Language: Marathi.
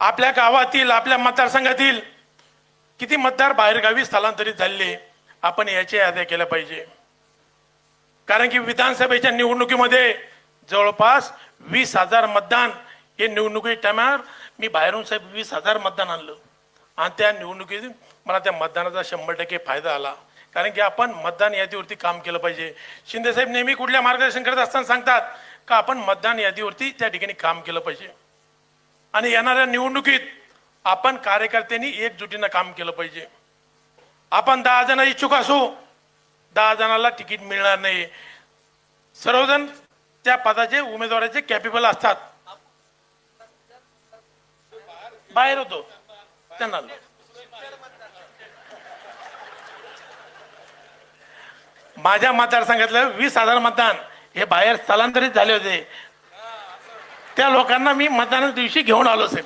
आपल्या गावातील आपल्या मतदारसंघातील किती मतदार बाहेरगावी स्थलांतरित झाले आपण याची याद्या केल्या पाहिजे. कारण की विधानसभेच्या निवडणुकीमध्ये जवळपास वीस हजार मतदान हे निवडणुकी टायमावर मी बाहेरून साहेब वीस हजार मतदान आणलं. आणि त्या निवडणुकीत मला त्या मतदानाचा शंभर टक्के फायदा आला. कारण की आपण मतदान यादीवरती काम केलं पाहिजे. शिंदे साहेब नेहमी कुठल्या मार्गदर्शन करत असताना सांगतात का आपण मतदान यादीवरती त्या ठिकाणी काम केलं पाहिजे. आणि येणाऱ्या निवडणुकीत आपण कार्यकर्त्यांनी एकजुटीनं काम केलं पाहिजे. आपण दहा जण इच्छुक असू दहा जणाला तिकीट मिळणार नाही. सर्वजण त्या पदाचे उमेदवाराचे कॅपेबल असतात. बाहेर होतो. त्यांना माझ्या मतदारसंघातलं वीस हजार मतदान हे बाहेर स्थलांतरित झाले होते. त्या लोकांना मी मतदानाच्या दिवशी घेऊन आलो साहेब.